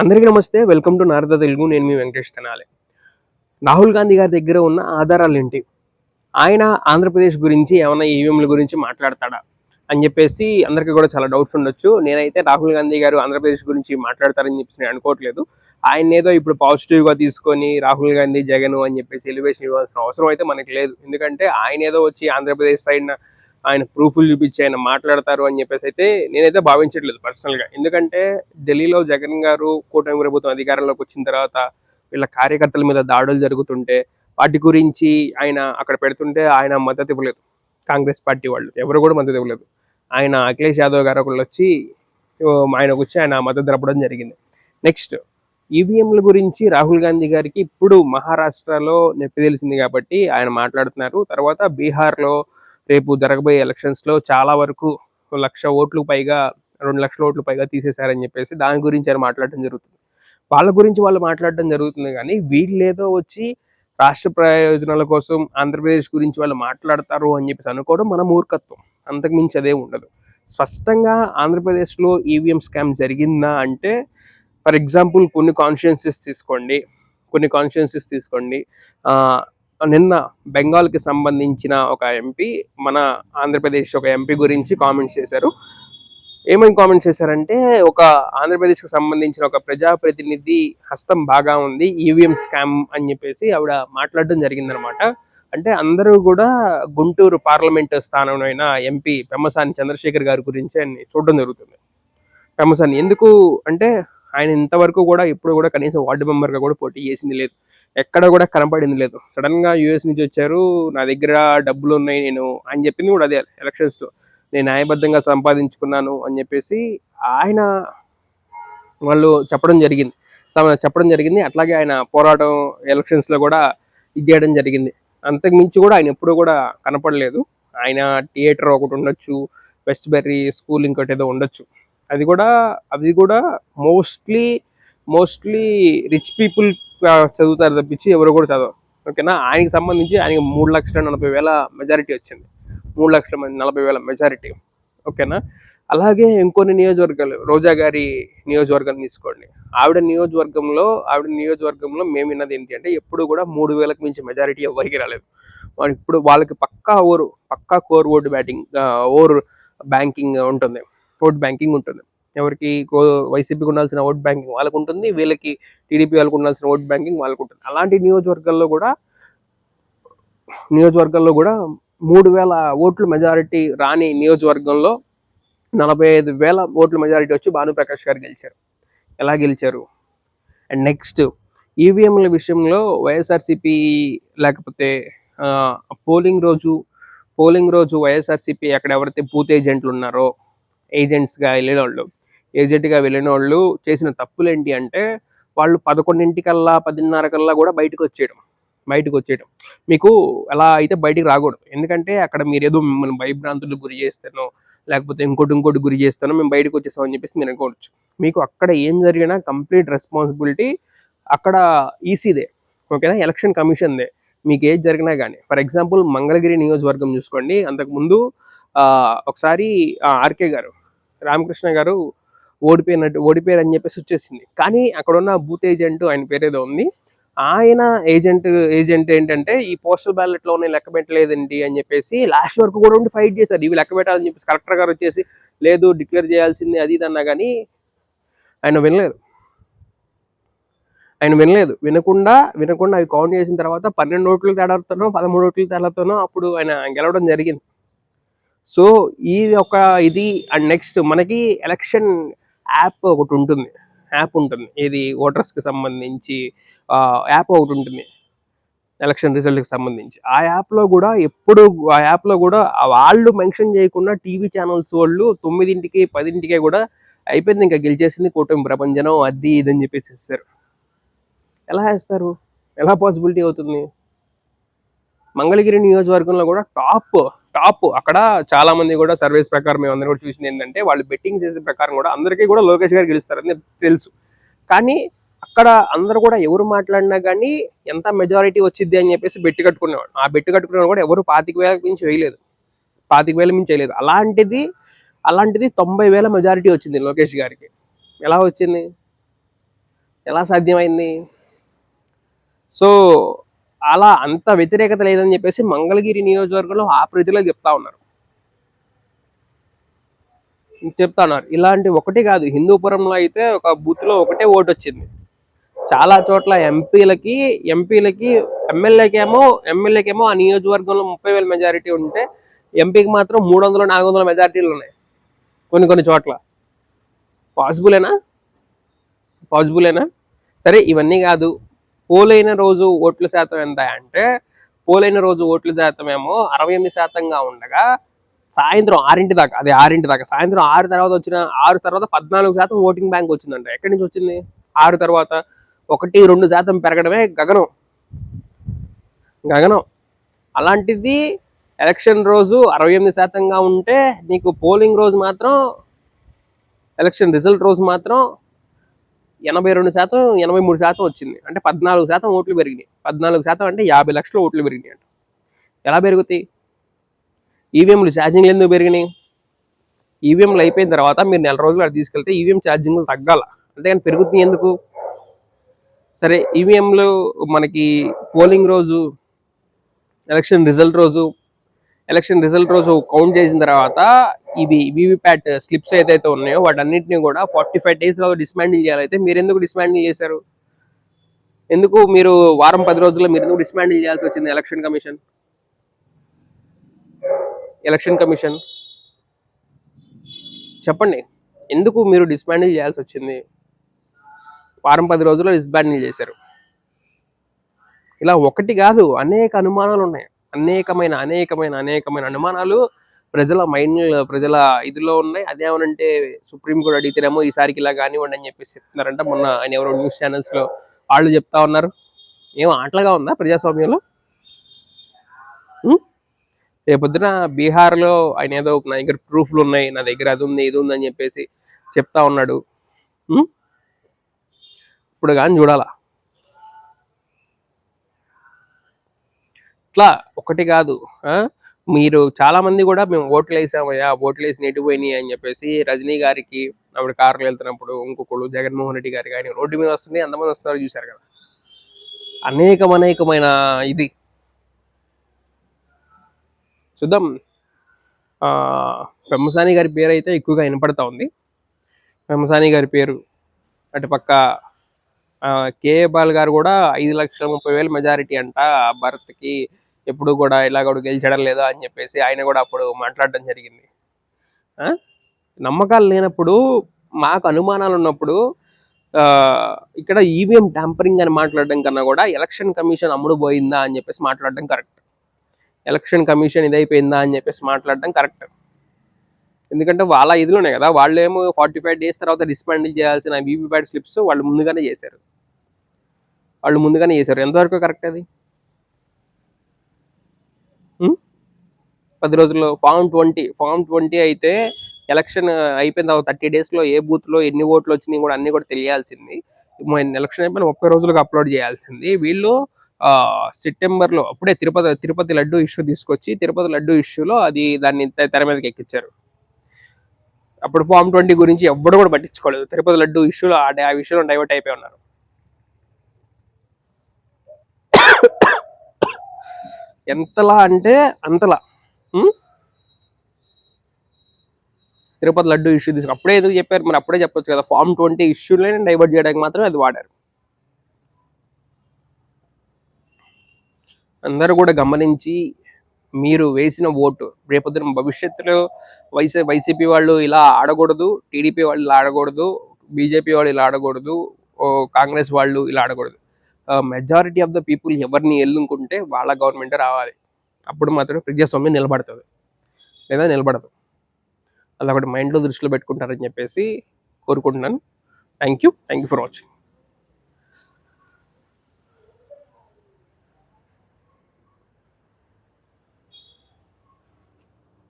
అందరికీ నమస్తే. Welcome to Narada Telugu. నేను మీ వెంకటేష్ తెనాలి. రాహుల్ గాంధీ గారి దగ్గర ఉన్న ఆధారాలు ఏంటి ఆయన ఆంధ్రప్రదేశ్ గురించి ఏమైనా ఈవీఎంల గురించి మాట్లాడతాడా అని చెప్పేసి అందరికీ కూడా చాలా డౌట్స్ ఉండొచ్చు. నేనైతే రాహుల్ గాంధీ గారు ఆంధ్రప్రదేశ్ గురించి మాట్లాడతారని చెప్పేసి నేను అనుకోవట్లేదు. ఆయన ఏదో ఇప్పుడు పాజిటివ్గా తీసుకొని రాహుల్ గాంధీ జగన్ అని చెప్పేసి ఎలివేషన్ ఇవ్వాల్సిన అవసరం అయితే మనకి లేదు. ఎందుకంటే ఆయన ఏదో వచ్చి ఆంధ్రప్రదేశ్ సైడ్ ఆయన ప్రూఫ్లు చూపించి ఆయన మాట్లాడతారు అని చెప్పేసి అయితే నేనైతే భావించట్లేదు పర్సనల్గా. ఎందుకంటే ఢిల్లీలో జగన్ గారు కూటమి ప్రభుత్వం అధికారంలోకి వచ్చిన తర్వాత వీళ్ళ కార్యకర్తల మీద దాడులు జరుగుతుంటే వాటి గురించి ఆయన అక్కడ పెడుతుంటే ఆయన మద్దతు ఇవ్వలేదు. కాంగ్రెస్ పార్టీ వాళ్ళు ఎవరు కూడా మద్దతు ఇవ్వలేదు. ఆయన అఖిలేష్ యాదవ్ గారు ఒకళ్ళు వచ్చి ఆయనకు వచ్చి ఆయన మద్దతు తెలపడం జరిగింది. నెక్స్ట్ ఈవీఎంల గురించి రాహుల్ గాంధీ గారికి ఇప్పుడు మహారాష్ట్రలో నొప్పి తెలిసింది కాబట్టి ఆయన మాట్లాడుతున్నారు. తర్వాత బీహార్లో రేపు జరగబోయే ఎలక్షన్స్లో చాలా వరకు లక్ష ఓట్లు పైగా రెండు లక్షల ఓట్లు పైగా తీసేశారని చెప్పేసి దాని గురించి ఆయన మాట్లాడడం జరుగుతుంది. వాళ్ళ గురించి వాళ్ళు మాట్లాడడం జరుగుతుంది కానీ వీళ్ళేదో వచ్చి రాష్ట్ర ప్రయోజనాల కోసం ఆంధ్రప్రదేశ్ గురించి వాళ్ళు మాట్లాడతారు అని చెప్పేసి అనుకోవడం మన మూర్ఖత్వం. అంతకుమించి అదే ఉండదు. స్పష్టంగా ఆంధ్రప్రదేశ్లో ఈవీఎం స్కామ్ జరిగిందా అంటే ఫర్ ఎగ్జాంపుల్ కొన్ని కాన్స్టిట్యున్సీస్ తీసుకోండి. కొన్ని కాన్స్టిట్యున్సీస్ తీసుకోండి. నిన్న బెంగాల్కి సంబంధించిన ఒక ఎంపీ మన ఆంధ్రప్రదేశ్ ఒక ఎంపీ గురించి కామెంట్స్ చేశారు. ఏమని కామెంట్ చేశారంటే ఒక ఆంధ్రప్రదేశ్కి సంబంధించిన ఒక ప్రజాప్రతినిధి హస్తం బాగా ఉంది ఈవీఎం స్కామ్ అని చెప్పేసి ఆవిడ మాట్లాడడం జరిగిందనమాట. అంటే అందరూ కూడా గుంటూరు పార్లమెంట్ స్థానంలో అయిన ఎంపీ పెమ్మసాని చంద్రశేఖర్ గారి గురించి ఆయన్ని చూడడం జరుగుతుంది. పెమ్మసాని ఎందుకు? అంటే ఆయన ఇంతవరకు కూడా ఇప్పుడు కూడా కనీసం వార్డు మెంబర్గా కూడా పోటీ చేసింది లేదు. ఎక్కడ కూడా కనపడింది లేదు. సడన్గా యూఎస్ నుంచి వచ్చారు నా దగ్గర డబ్బులు ఉన్నాయి నేను అని చెప్పింది కూడా అదే ఎలక్షన్స్లో. నేను న్యాయబద్ధంగా సంపాదించుకున్నాను అని చెప్పేసి ఆయన వాళ్ళు చెప్పడం జరిగింది. చెప్పడం జరిగింది. అట్లాగే ఆయన పోరాటం ఎలక్షన్స్లో కూడా ఇది చేయడం జరిగింది. అంతకు మించి కూడా ఆయన ఎప్పుడూ కూడా కనపడలేదు. ఆయన థియేటర్ ఒకటి ఉండొచ్చు వెస్ట్ బెర్రీ స్కూల్ ఇంకోటి ఏదో ఉండొచ్చు. అది కూడా అది కూడా మోస్ట్లీ మోస్ట్లీ రిచ్ పీపుల్ చదువుతారు తప్పించి ఎవరు కూడా చదవరు. ఓకేనా? ఆయనకి సంబంధించి ఆయనకి మూడు లక్షల నలభై వేల మెజారిటీ వచ్చింది. మూడు లక్షల మంది నలభై వేల మెజారిటీ ఓకేనా? అలాగే ఇంకొన్ని నియోజకవర్గాలు రోజా గారి నియోజకవర్గం తీసుకోండి. ఆవిడ నియోజకవర్గంలో ఆవిడ నియోజకవర్గంలో మేము విన్నది ఏంటి అంటే ఎప్పుడు కూడా మూడు వేలకు మించి మెజారిటీ ఎవరికి రాలేదు. వాళ్ళు ఇప్పుడు వాళ్ళకి పక్కా ఓరు పక్కా core vote batting or banking ఉంటుంది. ఓట్ బ్యాంకింగ్ ఉంటుంది. ఎవరికి కో- వైసీపీకి ఉండాల్సిన ఓట్ బ్యాంకింగ్ వాళ్ళకు ఉంటుంది వీళ్ళకి టీడీపీ వాళ్ళకు ఉండాల్సిన ఓట్ బ్యాంకింగ్ వాళ్ళకు ఉంటుంది. అలాంటి నియోజకవర్గాల్లో కూడా నియోజకవర్గాల్లో కూడా మూడు వేల ఓట్లు మెజారిటీ రాని నియోజకవర్గంలో నలభై ఐదు వేల ఓట్ల మెజారిటీ వచ్చి భానుప్రకాష్ గారు గెలిచారు. ఎలా గెలిచారు? అండ్ నెక్స్ట్ ఈవీఎంల విషయంలో వైఎస్ఆర్సీపీ లేకపోతే పోలింగ్ రోజు పోలింగ్ రోజు వైఎస్ఆర్సీపీ అక్కడ ఎవరైతే బూత్ ఏజెంట్లు ఉన్నారో ఏజెంట్స్గా వెళ్ళిన వాళ్ళు ఏజెంట్గా వెళ్ళిన వాళ్ళు చేసిన తప్పులు ఏంటి అంటే వాళ్ళు పదకొండింటికల్లా పదిన్నర కల్లా కూడా బయటకు వచ్చేయడం బయటకు వచ్చేయడం మీకు అలా అయితే బయటికి రాకూడదు. ఎందుకంటే అక్కడ మీరు ఏదో మిమ్మల్ని భయభ్రాంతులకు గురి చేస్తానో లేకపోతే ఇంకోటి ఇంకోటి గురి చేస్తానో మేము బయటకు వచ్చేసామని చెప్పేసి మీరు అనుకోవచ్చు. మీకు అక్కడ ఏం జరిగినా కంప్లీట్ రెస్పాన్సిబిలిటీ అక్కడ ఈసీదే. ఓకేనా? ఎలక్షన్ కమిషన్దే. మీకు ఏది జరిగినా కానీ ఫర్ ఎగ్జాంపుల్ మంగళగిరి నియోజకవర్గం చూసుకోండి. అంతకుముందు ఒకసారి ఆర్కే గారు రామకృష్ణ గారు ఓడిపోయినట్టు ఓడిపోయారు అని చెప్పేసి వచ్చేసింది. కానీ అక్కడ ఉన్న బూత్ ఏజెంట్ ఆయన పేరేదో ఉంది. ఆయన ఏజెంట్ ఏజెంట్ ఏంటంటే ఈ పోస్టల్ బ్యాలెట్లోనే లెక్క పెట్టలేదండి అని చెప్పేసి లాస్ట్ వరకు కూడా ఉండి ఫైట్ చేశారు. ఇవి లెక్క పెట్టాలని చెప్పేసి కలెక్టర్ గారు వచ్చేసి లేదు డిక్లేర్ చేయాల్సింది అది ఇది అన్నా కానీ ఆయన వినలేదు. ఆయన వినలేదు. వినకుండా వినకుండా అవి కౌంట్ చేసిన తర్వాత పన్నెండు ఓట్లు తేడాతోనో పదమూడు ఓట్లు తేడాతోనో అప్పుడు ఆయన గెలవడం జరిగింది. సో ఈ ఒక ఇది అండ్ నెక్స్ట్ మనకి ఎలక్షన్ యాప్ ఒకటి ఉంటుంది. యాప్ ఉంటుంది. ఇది ఓటర్స్కి సంబంధించి యాప్ ఒకటి ఉంటుంది. ఎలక్షన్ రిజల్ట్కి సంబంధించి. ఆ యాప్లో కూడా ఎప్పుడు ఆ యాప్లో కూడా వాళ్ళు మెన్షన్ చేయకుండా టీవీ ఛానల్స్ వాళ్ళు తొమ్మిదింటికి పదింటికే కూడా అయిపోయింది. ఇంకా గెలిచేసింది కూటమి ప్రపంచం అది ఇది అని చెప్పేసి ఇస్తారు. ఎలా వేస్తారు? ఎలా పాసిబిలిటీ అవుతుంది? మంగళగిరి నియోజకవర్గంలో కూడా టాప్ టాప్ అక్కడ చాలా మంది కూడా సర్వేస్ ప్రకారం మేము అందరం కూడా చూసింది ఏంటంటే వాళ్ళు బెట్టింగ్ చేసే ప్రకారం కూడా అందరికీ కూడా లోకేష్ గారు గెలుస్తారని తెలుసు. కానీ అక్కడ అందరు కూడా ఎవరు మాట్లాడినా కానీ ఎంత మెజారిటీ వచ్చింది అని చెప్పేసి బెట్టు కట్టుకునేవాడు ఆ బెట్టు కట్టుకునేవాడు కూడా ఎవరు పాతిక వేల మించి వేయలేదు. పాతిక వేల మించి వేయలేదు. అలాంటిది అలాంటిది తొంభై వేల మెజారిటీ వచ్చింది లోకేష్ గారికి. ఎలా వచ్చింది? ఎలా సాధ్యమైంది? సో అలా అంత వ్యతిరేకత లేదని చెప్పేసి మంగళగిరి నియోజకవర్గంలో ఆ ప్రజలే చెప్తా ఉన్నారు. చెప్తా ఉన్నారు. ఇలాంటి ఒకటి కాదు. హిందూపురంలో అయితే ఒక బూత్లో ఒకటే ఓటు వచ్చింది. చాలా చోట్ల ఎంపీలకి ఎంపీలకి ఎమ్మెల్యేకేమో ఎమ్మెల్యేకేమో ఆ నియోజకవర్గంలో ముప్పై వేల మెజారిటీ ఉంటే ఎంపీకి మాత్రం మూడు వందలు నాలుగు వందల మెజారిటీలు ఉన్నాయి. కొన్ని కొన్ని చోట్ల. పాసిబులేనా? పాసిబులేనా? సరే ఇవన్నీ కాదు. పోలైన రోజు ఓట్ల శాతం ఎంత అంటే పోలైన రోజు ఓట్ల శాతం ఏమో అరవై ఎనిమిది శాతంగా ఉండగా సాయంత్రం ఆరింటి దాకా అదే ఆరింటి దాకా సాయంత్రం ఆరు తర్వాత వచ్చిన ఆరు తర్వాత పద్నాలుగు శాతం ఓటింగ్ బ్యాంక్ వచ్చిందంట. ఎక్కడి నుంచి వచ్చింది? ఆరు తర్వాత ఒకటి రెండు శాతం పెరగడమే గగనం. గగనం. అలాంటిది ఎలక్షన్ రోజు అరవై ఎనిమిది శాతంగా ఉంటే నీకు పోలింగ్ రోజు మాత్రం ఎలక్షన్ రిజల్ట్ రోజు మాత్రం ఎనభై రెండు శాతం ఎనభై మూడు శాతం వచ్చింది. అంటే పద్నాలుగు శాతం ఓట్లు పెరిగినాయి. పద్నాలుగు శాతం అంటే యాభై లక్షల ఓట్లు పెరిగినాయి అంట. ఎలా పెరుగుతాయి? ఈవీఎంలు ఛార్జింగ్లు ఎందుకు పెరిగినాయి? ఈవీఎంలు అయిపోయిన తర్వాత మీరు నెల రోజులు అక్కడ తీసుకెళ్తే ఈవీఎం ఛార్జింగ్లు తగ్గాల? అంతేగాని పెరుగుతుంది ఎందుకు? సరే ఈవీఎంలు మనకి పోలింగ్ రోజు ఎలక్షన్ రిజల్ట్ రోజు ఎలక్షన్ రిజల్ట్ రోజు కౌంట్ చేసిన తర్వాత ఇవి వీవీప్యాట్ స్లిప్స్ ఏదైతే ఉన్నాయో వాటన్నిటిని కూడా ఫార్టీ ఫైవ్ డేస్లో డిస్మాండిల్ చేయాలైతే మీరు ఎందుకు డిస్మాండిల్ చేశారు? ఎందుకు మీరు వారం పది రోజుల్లో మీరు ఎందుకు డిస్మాండిల్ చేయాల్సి వచ్చింది ఎలక్షన్ కమిషన్? Election commission? చెప్పండి. ఎందుకు మీరు డిస్మాండిల్ చేయాల్సి వచ్చింది? వారం పది రోజుల్లో డిస్బ్యాండిల్ చేశారు. ఇలా ఒకటి కాదు అనేక అనుమానాలు ఉన్నాయి అనేకమైన అనేకమైన అనేకమైన అనుమానాలు ప్రజల మైండ్ ప్రజల ఇదిలో ఉన్నాయి. అదేమనంటే సుప్రీం కోర్ట్ అడిగితేనేమో ఈసారికి ఇలా కానివ్వండి అని చెప్పేసి చెప్తున్నారంట. మొన్న ఆయన ఎవరో న్యూస్ ఛానల్స్లో వాళ్ళు చెప్తా ఉన్నారు. ఏమో ఆటలుగా ఉందా ప్రజాస్వామ్యంలో? రేపొద్దున బీహార్లో ఆయన ఏదో నా దగ్గర ప్రూఫ్లు ఉన్నాయి. నా దగ్గర అది ఉంది ఇది ఉంది అని చెప్పేసి చెప్తా ఉన్నాడు. ఇప్పుడు కానీ చూడాలా? అట్లా ఒకటి కాదు. మీరు చాలా మంది కూడా మేము ఓట్లు వేసామయ్యా ఓట్లు వేసి నెట్టిపోయినాయి అని చెప్పేసి రజనీ గారికి ఆవిడ కార్లు వెళ్తున్నప్పుడు ఇంకొకళ్ళు జగన్మోహన్ రెడ్డి గారికి కానీ రోడ్డు మీద వస్తుంది ఎంతమంది వస్తున్నారు చూశారు కదా. అనేకం అనేకమైన ఇది. చూద్దాం. పెమ్మసాని గారి పేరు అయితే ఎక్కువగా వినపడతా ఉంది. పెమ్మసాని గారి పేరు అటుపక్క కేఏ బాల్ గారు కూడా ఐదు లక్షల ముప్పై వేల మెజారిటీ అంట భరత్కి ఎప్పుడు కూడా ఇలాగ కూడా గెలిచడం లేదా అని చెప్పేసి ఆయన కూడా అప్పుడు మాట్లాడడం జరిగింది. నమ్మకాలు లేనప్పుడు మాకు అనుమానాలు ఉన్నప్పుడు ఇక్కడ ఈవీఎం ట్యాంపరింగ్ అని మాట్లాడడం కన్నా కూడా ఎలక్షన్ కమిషన్ అమ్ముడు పోయిందా అని చెప్పేసి మాట్లాడడం కరెక్ట్ ఎలక్షన్ కమిషన్ ఇదైపోయిందా అని చెప్పేసి మాట్లాడడం కరెక్ట్ ఎందుకంటే వాళ్ళ ఇదిలోనే కదా వాళ్ళేమో ఫార్టీ ఫైవ్ డేస్ తర్వాత డిస్మాండిల్ చేయాల్సిన వీవీప్యాట్ స్లిప్స్ వాళ్ళు ముందుగానే చేశారు. వాళ్ళు ముందుగానే చేశారు. ఎంతవరకు కరెక్ట్ అది? పది రోజుల్లో. Form twenty. ఫామ్ ట్వంటీ అయితే ఎలక్షన్ అయిపోయిన తర్వాత థర్టీ డేస్లో ఏ బూత్లో ఎన్ని ఓట్లు వచ్చినాయి కూడా అన్ని కూడా తెలియాల్సింది. ఎలక్షన్ అయిపోయిన ముప్పై రోజులకు అప్లోడ్ చేయాల్సింది. వీళ్ళు ఆ, సెప్టెంబర్లో అప్పుడే తిరుపతి తిరుపతి లడ్డు ఇష్యూ తీసుకొచ్చి తిరుపతి లడ్డు ఇష్యూలో అది దాన్ని తెర మీదకి ఎక్కించారు అప్పుడు ఫామ్ ట్వంటీ గురించి ఎవ్వరు కూడా పట్టించుకోలేదు. తిరుపతి లడ్డు ఇష్యూలో ఆ విషయంలో డైవర్ట్ అయిపోయి ఉన్నారు. ఎంతలా అంటే అంతలా. తిరుపతి లడ్డు ఇష్యూ తీసుకు అప్పుడే ఎందుకు చెప్పారు? మరి అప్పుడే చెప్పొచ్చు కదా. ఫామ్ ట్వంటీ ఇష్యూలే డైవర్ట్ చేయడానికి మాత్రం అది వాడారు. అందరూ కూడా గమనించి మీరు వేసిన ఓటు రేపొద్దున భవిష్యత్తులో వైసీ వైసీపీ వాళ్ళు ఇలా ఆడకూడదు టీడీపీ వాళ్ళు ఇలా ఆడకూడదు బీజేపీ వాళ్ళు ఇలా ఆడకూడదు ఓ కాంగ్రెస్ వాళ్ళు ఇలా ఆడకూడదు. మెజారిటీ ఆఫ్ ద పీపుల్ ఎవరిని ఎల్లుకుంటే వాళ్ళ గవర్నమెంట్ రావాలి. అప్పుడు మాత్రమే ప్రజాస్వామ్యం నిలబడుతుంది. లేదా నిలబడదు. అదొకటి మైండ్లో దృష్టిలో పెట్టుకుంటారని చెప్పేసి కోరుకుంటున్నాను. Thank you thank you for watching